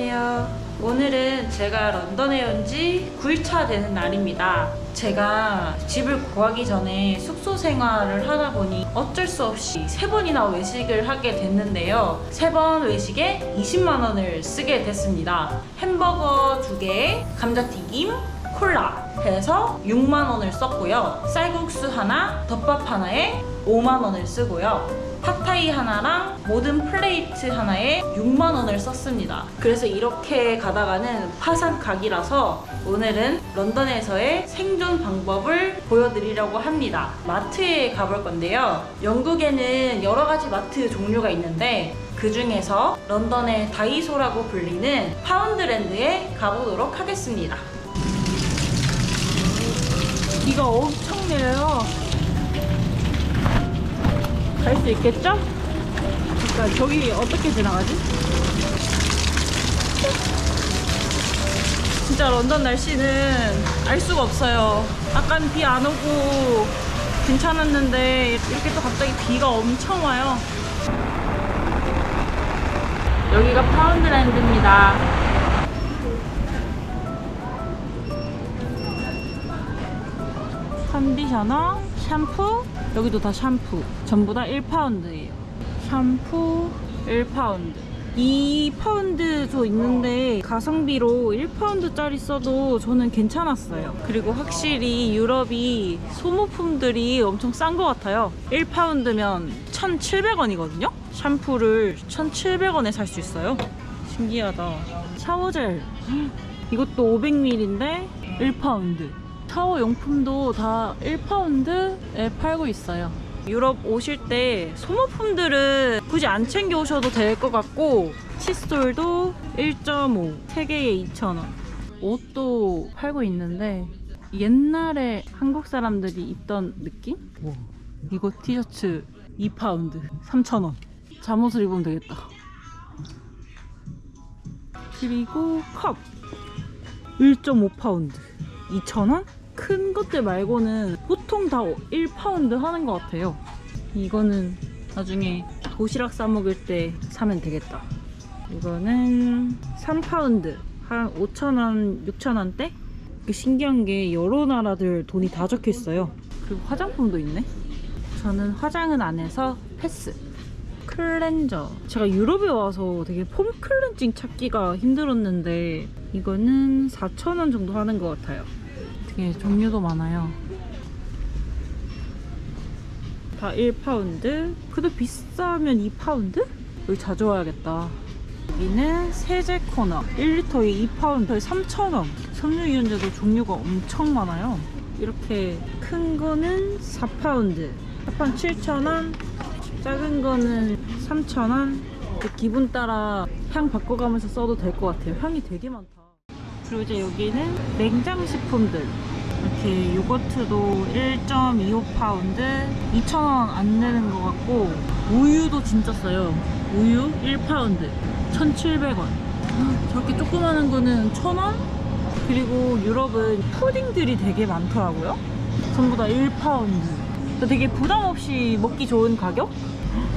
안녕하세요. 오늘은 제가 런던에 온 지 9일차 되는 날입니다. 제가 집을 구하기 전에 숙소 생활을 하다 보니 어쩔 수 없이 세 번이나 외식을 하게 됐는데요. 세 번 외식에 20만 원을 쓰게 됐습니다. 햄버거 두 개, 감자튀김, 콜라 해서 6만 원을 썼고요. 쌀국수 하나, 덮밥 하나에 5만 원을 쓰고요. 팟타이 하나랑 모든 플레이트 하나에 6만 원을 썼습니다. 그래서 이렇게 가다가는 파산 각이라서 오늘은 런던에서의 생존 방법을 보여드리려고 합니다. 마트에 가볼 건데요. 영국에는 여러 가지 마트 종류가 있는데 그 중에서 런던의 다이소라고 불리는 파운드랜드에 가보도록 하겠습니다. 비가 엄청 내려요. 갈 수 있겠죠? 잠깐 저기 어떻게 지나가지? 진짜 런던 날씨는 알 수가 없어요. 아까는 비안 오고 괜찮았는데 이렇게 또 갑자기 비가 엄청 와요. 여기가 파운드랜드입니다. 컨디셔너, 샴푸, 여기도 다 샴푸. 전부 다 1파운드예요. 샴푸 1파운드. 2파운드 저 있는데 가성비로 1파운드짜리 써도 저는 괜찮았어요. 그리고 확실히 유럽이 소모품들이 엄청 싼 것 같아요. 1파운드면 1,700원이거든요? 샴푸를 1,700원에 살 수 있어요. 신기하다. 샤워젤. 헉, 이것도 500ml인데 1파운드. 샤워 용품도 다 1파운드에 팔고 있어요. 유럽 오실 때 소모품들은 굳이 안 챙겨 오셔도 될 것 같고 칫솔도 1.5, 3개에 2,000원. 옷도 팔고 있는데 옛날에 한국 사람들이 입던 느낌? 와, 이거 티셔츠 2파운드 3,000원. 잠옷을 입으면 되겠다. 그리고 컵 1.5파운드 2,000원? 큰 것들 말고는 보통 다 1파운드 하는 것 같아요. 이거는 나중에 도시락 싸 먹을 때 사면 되겠다. 이거는 3파운드 한 5,000원, 6,000원대? 신기한 게 여러 나라들 돈이 다 적혀 있어요. 그리고 화장품도 있네. 저는 화장은 안 해서 패스. 클렌저. 제가 유럽에 와서 되게 폼 클렌징 찾기가 힘들었는데 이거는 4,000원 정도 하는 것 같아요. 되게 종류도 많아요. 다 1파운드. 그래도 비싸면 2파운드? 여기 자주 와야겠다. 여기는 세제 코너. 1리터에 2파운드에 3,000원. 섬유유연제도 종류가 엄청 많아요. 이렇게 큰 거는 4파운드. 합한 7,000원. 작은 거는 3,000원. 기분 따라 향 바꿔가면서 써도 될 것 같아요. 향이 되게 많다. 그리고 이제 여기는 냉장식품들. 이렇게 요거트도 1.25파운드 2,000원 안 내는 것 같고 우유도 진짜 싸요. 우유 1파운드 1,700원. 저렇게 조그마한 거는 1,000원? 그리고 유럽은 푸딩들이 되게 많더라고요. 전부 다 1파운드. 되게 부담 없이 먹기 좋은 가격?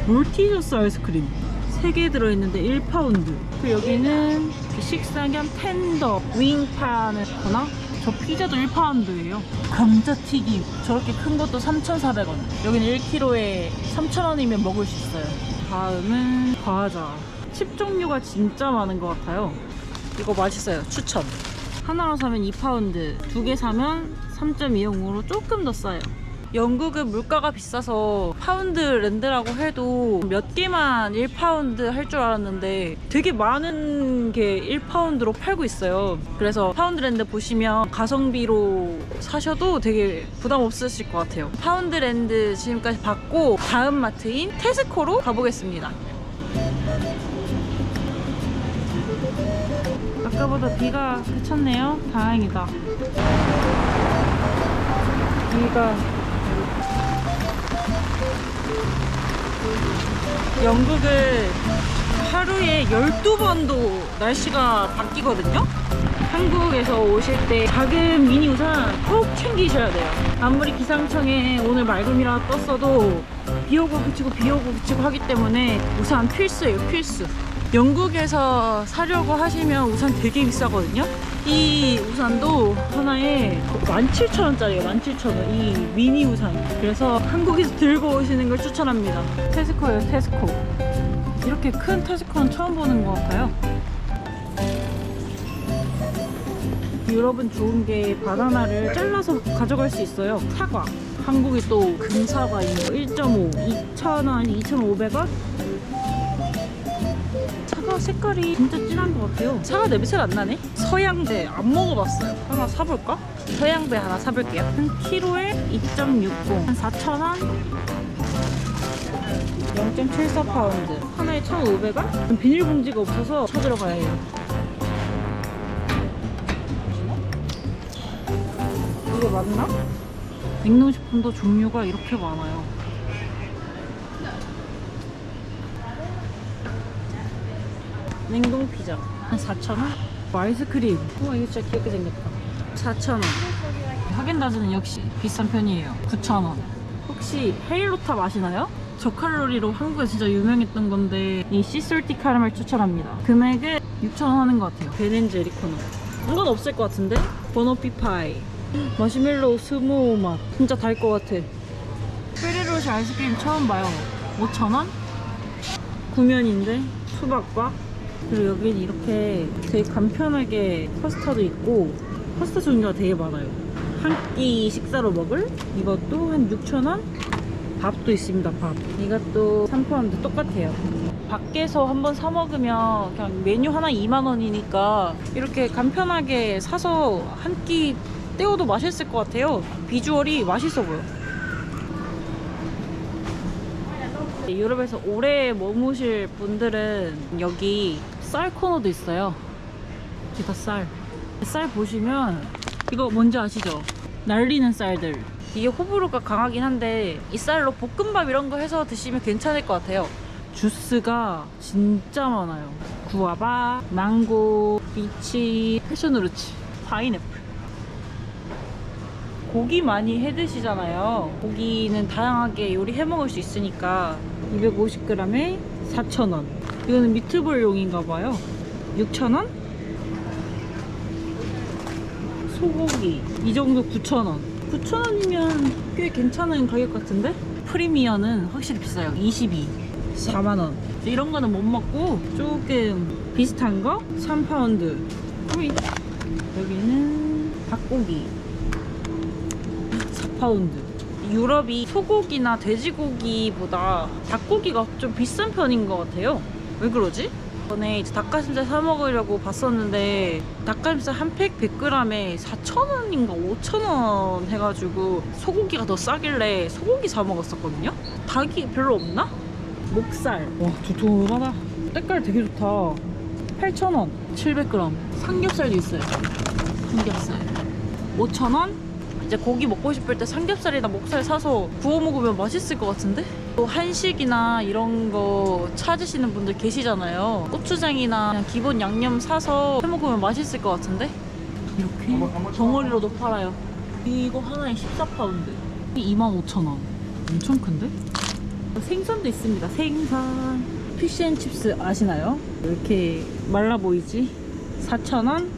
몰티저스 아이스크림 3개 들어있는데 1파운드. 그리고 여기는 식사 겸 텐더, 윙 파는 거나 저 피자도 1파운드예요. 감자튀김 저렇게 큰 것도 3,400원. 여기는 1kg에 3,000원이면 먹을 수 있어요. 다음은 과자. 칩 종류가 진짜 많은 것 같아요. 이거 맛있어요. 추천. 하나로 사면 2파운드, 두 개 사면 3.25으로 조금 더 싸요. 영국은 물가가 비싸서 파운드 랜드라고 해도 몇 개만 1파운드 할 줄 알았는데 되게 많은 게 1파운드로 팔고 있어요. 그래서 파운드 랜드 보시면 가성비로 사셔도 되게 부담 없으실 것 같아요. 파운드 랜드 지금까지 봤고 다음 마트인 테스코로 가보겠습니다. 아까보다 비가 그쳤네요. 다행이다. 비가 영국은 하루에 12번도 날씨가 바뀌거든요? 한국에서 오실 때 작은 미니 우산 꼭 챙기셔야 돼요. 아무리 기상청에 오늘 맑음이라 떴어도 비 오고 그치고 비 오고 그치고 하기 때문에 우산 필수예요, 필수. 영국에서 사려고 하시면 우산 되게 비싸거든요. 이 우산도 하나에 17,000원짜리예요. 17,000원. 이 미니 우산. 그래서 한국에서 들고 오시는 걸 추천합니다. 테스코예요, 테스코. 이렇게 큰 테스코는 처음 보는 것 같아요. 유럽은 좋은 게 바나나를 잘라서 가져갈 수 있어요. 사과. 한국이 또 금사과인 거 1.5, 2,000원, 2,500원? 사과 색깔이 진짜 진한 것 같아요. 사과 냄새가 안 나네? 서양배 안 먹어봤어요. 하나 사볼까? 서양배 하나 사볼게요. 한 키로에 2.60, 한 4,000원? 0.74파운드. 하나에 1,500원? 비닐봉지가 없어서 쳐들어가야 해요. 이게 맞나? 냉동식품도 종류가 이렇게 많아요. 냉동 피자 한 4,000원? 아이스크림 우와 이거 진짜 귀엽게 생겼다 4,000원 하겐다즈는 역시 비싼 편이에요. 9,000원. 혹시 헤일로탑 아시나요? 저칼로리로 한국에 진짜 유명했던 건데 이 시솔티 카라멜 추천합니다. 금액은 6,000원 하는 것 같아요. 베넨제리 코너. 이건 없을 것 같은데? 버너피 파이. 마시멜로우 스모우 맛. 진짜 달 것 같아. 페레로시 아이스크림 처음 봐요. 5,000원? 구면인데 수박과? 그리고 여기는 이렇게 되게 간편하게 파스타도 있고 파스타 종류가 되게 많아요 한 끼 식사로 먹을 이것도 한 6,000원? 밥도 있습니다 밥 이것도 3파운드 똑같아요 밖에서 한번 사 먹으면 그냥 메뉴 하나 2만 원이니까 이렇게 간편하게 사서 한 끼 때워도 맛있을 것 같아요 비주얼이 맛있어 보여 유럽에서 오래 머무실 분들은 여기 쌀 코너도 있어요. 여기다 쌀. 쌀 보시면 이거 뭔지 아시죠? 날리는 쌀들. 이게 호불호가 강하긴 한데 이 쌀로 볶음밥 이런 거 해서 드시면 괜찮을 것 같아요. 주스가 진짜 많아요. 구아바, 망고, 비치, 패션우르치, 파인애플. 고기 많이 해 드시잖아요. 고기는 다양하게 요리해 먹을 수 있으니까 250g에 4,000원. 이거는 미트볼용인가 봐요. 6,000원? 소고기 이 정도 9,000원. 9,000원이면 꽤 괜찮은 가격 같은데? 프리미어는 확실히 비싸요. 22. 4만원. 이런 거는 못 먹고 조금 비슷한 거 3파운드. 호이. 여기는 닭고기 4파운드. 유럽이 소고기나 돼지고기보다 닭고기가 좀 비싼 편인 것 같아요. 왜 그러지? 전에 이제 닭가슴살 사 먹으려고 봤었는데 닭가슴살 한 팩 100g에 4,000원인가 5,000원 해가지고 소고기가 더 싸길래 소고기 사 먹었었거든요. 닭이 별로 없나? 목살. 와 두툼하다. 색깔 되게 좋다. 8,000원 700g. 삼겹살도 있어요. 삼겹살. 5,000원? 이제 고기 먹고 싶을 때 삼겹살이나 목살 사서 구워 먹으면 맛있을 것 같은데? 또 한식이나 이런 거 찾으시는 분들 계시잖아요. 고추장이나 그냥 기본 양념 사서 해 먹으면 맛있을 것 같은데? 이렇게 덩어리로도 팔아요. 이거 하나에 14파운드. 25,000원. 엄청 큰데? 생선도 있습니다. 생선. 피쉬앤칩스 아시나요? 왜 이렇게 말라 보이지? 4,000원?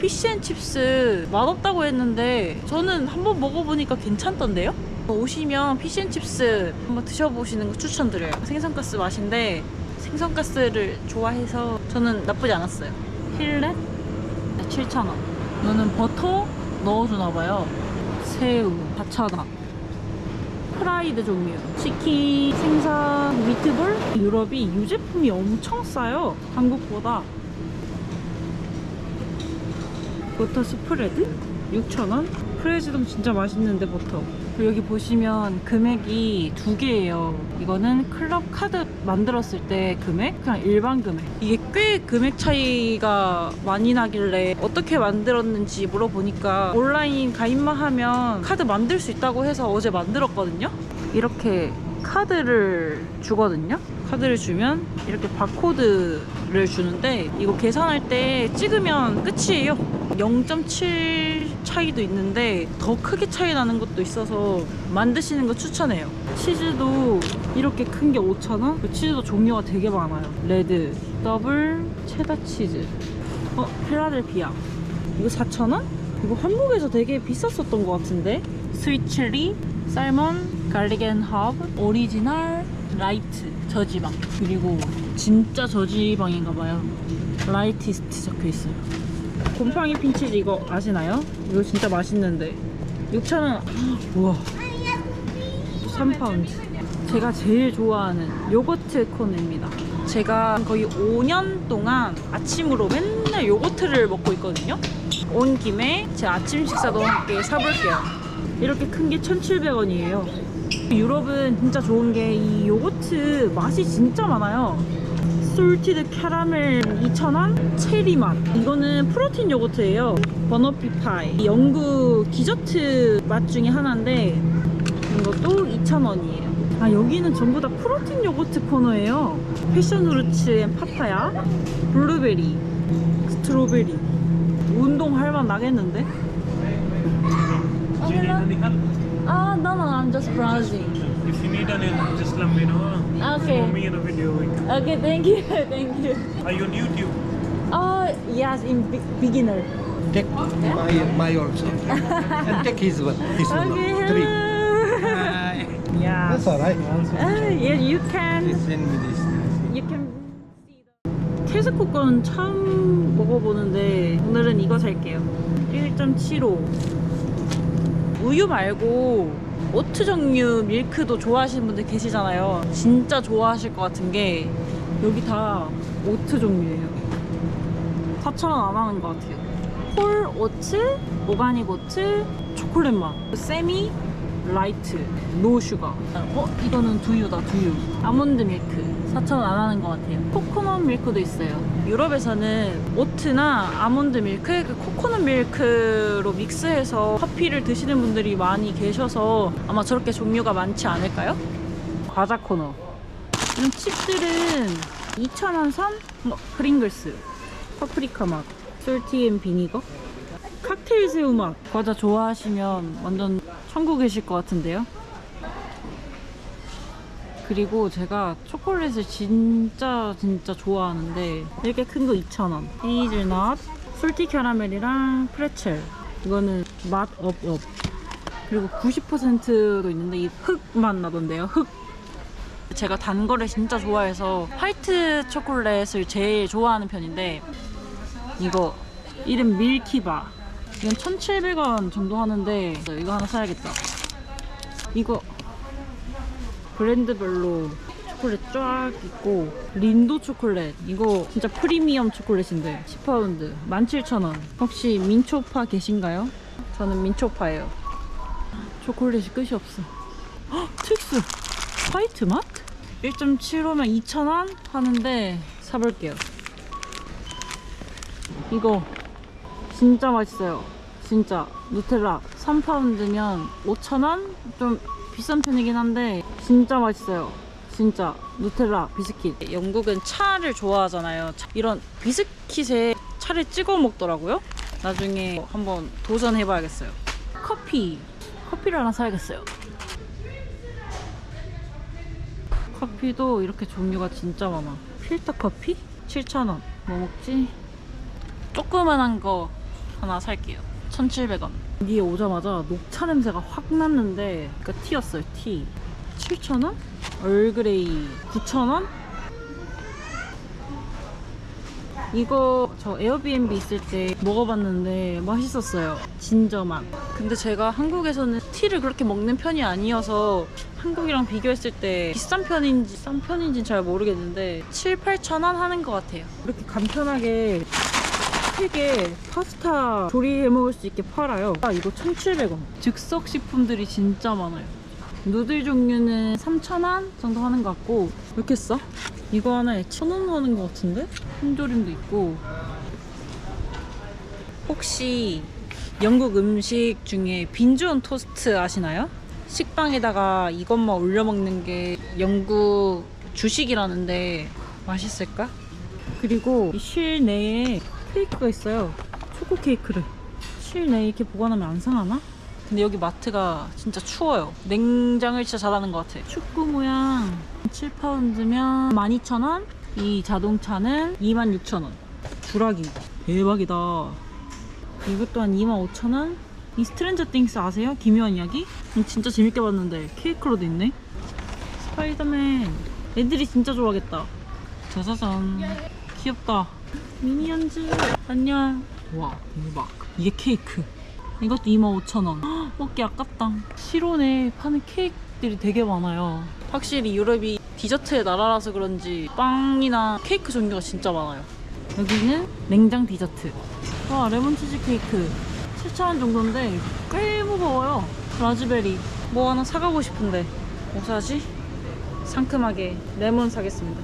피쉬앤칩스 맛없다고 했는데 저는 한번 먹어보니까 괜찮던데요? 오시면 피쉬앤칩스 한번 드셔보시는 거 추천드려요. 생선가스 맛인데 생선가스를 좋아해서 저는 나쁘지 않았어요. 필렛 7,000원. 이거는 버터 넣어주나봐요. 새우 4,000원. 프라이드 종류. 치킨, 생선, 미트볼. 유럽이 유제품이 엄청 싸요. 한국보다. 버터 스프레드 6,000원? 프레즈동 진짜 맛있는데 버터 그리고 여기 보시면 금액이 두 개예요. 이거는 클럽 카드 만들었을 때 금액 그냥 일반 금액. 이게 꽤 금액 차이가 많이 나길래 어떻게 만들었는지 물어보니까 온라인 가입만 하면 카드 만들 수 있다고 해서 어제 만들었거든요. 이렇게 카드를 주거든요 카드를 주면 이렇게 바코드를 주는데 이거 계산할 때 찍으면 끝이에요. 0.7 차이도 있는데 더 크게 차이 나는 것도 있어서 만드시는 거 추천해요. 치즈도 이렇게 큰 게 5,000원? 그 치즈도 종류가 되게 많아요. 레드, 더블, 체다 치즈. 어, 필라델피아. 이거 4,000원? 이거 한국에서 되게 비쌌었던 것 같은데? 스위트 칠리, 살몬, 갈릭 앤 허브, 오리지널, 라이트, 저지방. 그리고 진짜 저지방인가 봐요. 라이티스트 적혀 있어요. 곰팡이 핀치즈 이거 아시나요? 이거 진짜 맛있는데. 6,000원. 우와. 3파운드. 제가 제일 좋아하는 요거트 코너입니다. 제가 거의 5년 동안 아침으로 맨날 요거트를 먹고 있거든요. 온 김에 제 아침 식사도 함께 사볼게요. 이렇게 큰 게 1,700원이에요. 유럽은 진짜 좋은 게 이 요거트 맛이 진짜 많아요. 솔티드 캐러멜 2,000원, 체리 맛. 이거는 프로틴 요거트예요. 버너피 파이. 영국 디저트 맛 중에 하나인데 이것도 2,000원이에요. 아 여기는 전부 다 프로틴 요거트 코너예요. 패션 후르츠 앤 파파야, 블루베리, 스트로베리. 운동할 맛 나겠는데? 아, no, no, I'm just browsing. If you need any help, just let me know. Okay. For me in a video. we can- Okay, thank you, thank you. Are you on YouTube? Oh, yes, in be- beginner. Take my my also. and take his one. His one. Okay, Three. hello. Yeah. That's all right. Uh, yeah, you can. Please send me this. You can see the... 테스코 거는 처음 먹어보는데 오늘은 이거 살게요. 1.75. 우유 말고 오트 종류 밀크도 좋아하시는 분들 계시잖아요. 진짜 좋아하실 것 같은 게 여기 다 오트 종류예요. 4,000원 안 하는 것 같아요. 홀 오트, 오가닉 오트, 초콜릿 맛, 세미, 라이트, 노 슈가. 어, 이거는 두유다, 두유. 아몬드 밀크. 4,000원 안 하는 것 같아요. 코코넛 밀크도 있어요. 유럽에서는 오트나 아몬드 밀크, 그 코코넛 밀크로 믹스해서 커피를 드시는 분들이 많이 계셔서 아마 저렇게 종류가 많지 않을까요? 과자 코너. 이런 칩들은 2,000원 선? 뭐, 프링글스. 파프리카 맛. 솔티 앤 비니거. 칵테일 새우 맛. 과자 좋아하시면 완전 천국이실 것 같은데요? 그리고 제가 초콜릿을 진짜 진짜 좋아하는데 이렇게 큰 거 2,000원. 헤이즐넛, 솔티 캐러멜이랑 프레첼. 이거는 맛 업업. 그리고 90%도 있는데 이 흙맛 나던데요. 흙. 제가 단 거를 진짜 좋아해서 화이트 초콜릿을 제일 좋아하는 편인데 이거 이름 밀키바 이건 1,700원 정도 하는데 이거 하나 사야겠다 이거 브랜드별로 초콜릿 쫙 있고 린도 초콜릿 이거 진짜 프리미엄 초콜릿인데 10파운드 17,000원 혹시 민초파 계신가요? 저는 민초파예요 초콜릿이 끝이 없어 헉, 트윅스 화이트 맛? 1.75면 2,000원 하는데 사볼게요 이거 진짜 맛있어요. 진짜 누텔라 3파운드면 5,000원? 좀 비싼 편이긴 한데 진짜 맛있어요. 진짜 누텔라 비스킷. 영국은 차를 좋아하잖아요. 차- 이런 비스킷에 차를 찍어 먹더라고요. 나중에 한번 도전해 봐야겠어요. 커피. 커피를 하나 사야겠어요. 커피도 이렇게 종류가 진짜 많아. 필터 커피? 7,000원. 뭐 먹지? 조그만한 거 하나 살게요. 1,700원. 여기에 오자마자 녹차 냄새가 확 났는데, 그니까 티였어요, 티. 7,000원? 얼그레이 9,000원? 이거 저 에어비앤비 있을 때 먹어봤는데 맛있었어요. 진저 맛. 근데 제가 한국에서는 티를 그렇게 먹는 편이 아니어서 한국이랑 비교했을 때 비싼 편인지 싼 편인지는 잘 모르겠는데 7, 8천 원 하는 것 같아요. 이렇게 간편하게 팩에 파스타 조리해 먹을 수 있게 팔아요. 아, 이거 1,700원. 즉석 식품들이 진짜 많아요. 누들 종류는 3,000원 정도 하는 것 같고 왜 이렇게 싸? 이거 하나에 1,000원 하는 것 같은데? 통조림도 있고 혹시 영국 음식 중에 빈존 토스트 아시나요? 식빵에다가 이것만 올려 먹는 게 영국 주식이라는데 맛있을까? 그리고 이 실내에 케이크가 있어요. 초코 케이크를. 실내에 이렇게 보관하면 안 상하나? 근데 여기 마트가 진짜 추워요. 냉장을 진짜 잘하는 것 같아. 축구 모양 7파운드면 12,000원. 이 자동차는 26,000원. 주라기. 대박이다. 이것 또한 25,000원. 이 스트레인저 띵스 아세요? 기묘한 이야기? 이거 진짜 재밌게 봤는데 케이크로도 있네. 스파이더맨. 애들이 진짜 좋아하겠다. 짜자잔. 귀엽다. 미니언즈. 안녕. 와, 대박. 이게 케이크. 이것도 25,000원. 먹기 아깝다. 실온에 파는 케이크들이 되게 많아요. 확실히 유럽이 디저트의 나라라서 그런지 빵이나 케이크 종류가 진짜 많아요. 여기는 냉장 디저트. 와, 레몬 치즈 케이크. 7,000원 정도인데 꽤 무거워요. 라즈베리. 뭐 하나 사가고 싶은데 뭐 사지? 상큼하게 레몬 사겠습니다.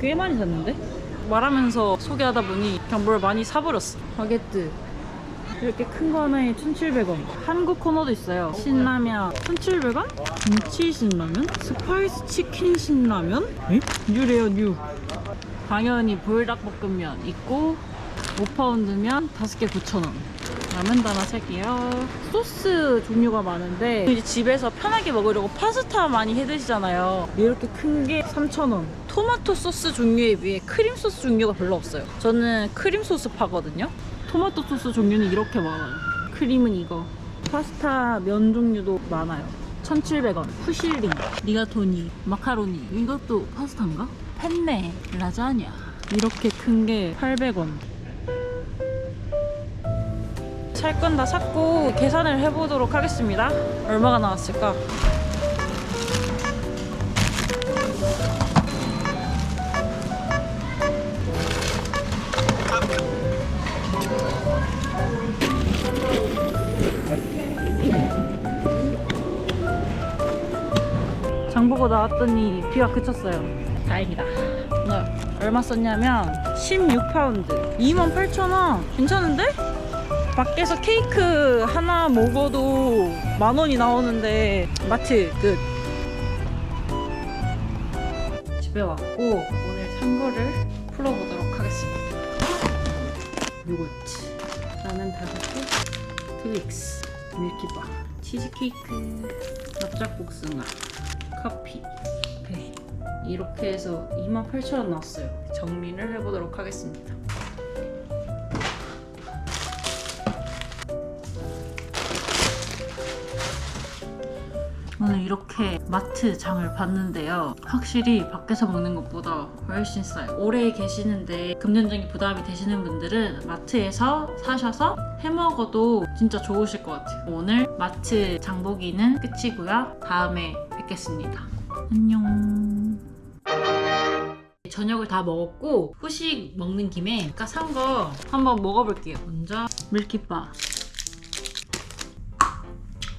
꽤 많이 샀는데? 말하면서 소개하다 보니 그냥 뭘 많이 사버렸어. 바게트. 이렇게 큰 거 하나에 1,700원. 한국 코너도 있어요. 신라면 1,700원? 김치 신라면? 스파이스 치킨 신라면? 에? 뉴래요, 뉴. 당연히 불닭볶음면 있고 5파운드면 5개 9,000원. 라면도 하나 살게요. 소스 종류가 많은데 이제 집에서 편하게 먹으려고 파스타 많이 해 드시잖아요. 이렇게 큰 게 3,000원. 토마토 소스 종류에 비해 크림 소스 종류가 별로 없어요. 저는 크림 소스 파거든요. 토마토 소스 종류는 이렇게 많아요. 크림은 이거. 파스타 면 종류도 많아요. 1,700원. 푸실리, 리가토니, 마카로니. 이것도 파스타인가? 펜네, 라자냐. 이렇게 큰 게 800원. 살 건 다 샀고 계산을 해보도록 하겠습니다. 얼마가 나왔을까? 장보고 나왔더니 비가 그쳤어요. 다행이다. 네, 얼마 썼냐면 16파운드 28,000원 괜찮은데? 밖에서 케이크 하나 먹어도 만 원이 나오는데 마트 끝. 집에 왔고 오늘 산 거를 풀어보도록 하겠습니다. 요거트, 나는 다르고 트윅스, 밀키바, 치즈케이크, 납작복숭아, 커피. 네. 이렇게 해서 28,000원 나왔어요. 정리를 해보도록 하겠습니다. 오늘 이렇게 마트 장을 봤는데요. 확실히 밖에서 먹는 것보다 훨씬 싸요. 오래 계시는데 금전적인 부담이 되시는 분들은 마트에서 사셔서 해 먹어도 진짜 좋으실 것 같아요. 오늘 마트 장보기는 끝이고요. 다음에 뵙겠습니다. 안녕. 저녁을 다 먹었고 후식 먹는 김에 아까 산 거 한번 먹어볼게요. 먼저 밀키바.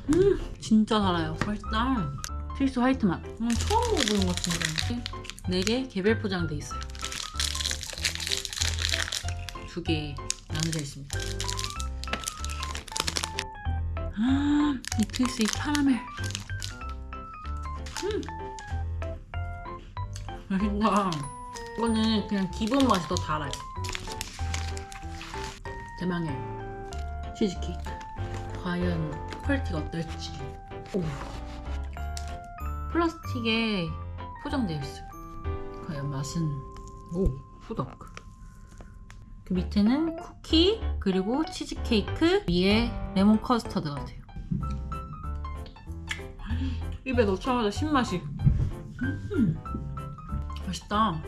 음 진짜 달아요. 맛있다. 트위스 화이트 맛. 음, 처음 먹어보는 것 같은데. 4개 개별 포장돼 있어요. 두개 나눠져 있습니다. 아, 이 트위스 이 캐러멜. 음. 맛있다. 이거는 그냥 기본 맛이 더 달아요. 대망의 치즈케이크. 과연 퀄리티가 어떨지. 오. 플라스틱에 포장되어 있어요. 과연 맛은 오 후덕. 그 밑에는 쿠키 그리고 치즈케이크 위에 레몬 커스터드 같아요. 입에 넣자마자 신맛이. 음, 맛있다.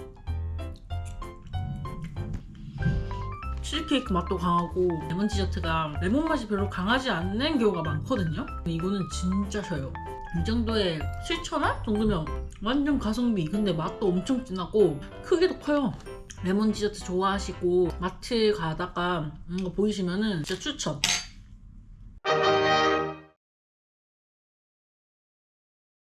치즈케이크 맛도 강하고 레몬 디저트가 레몬 맛이 별로 강하지 않는 경우가 많거든요. 근데 이거는 진짜 셔요. 이 정도의 7,000원 정도면 완전 가성비. 근데 맛도 엄청 진하고 크기도 커요. 레몬 디저트 좋아하시고 마트 가다가 이거 보이시면은 진짜 추천.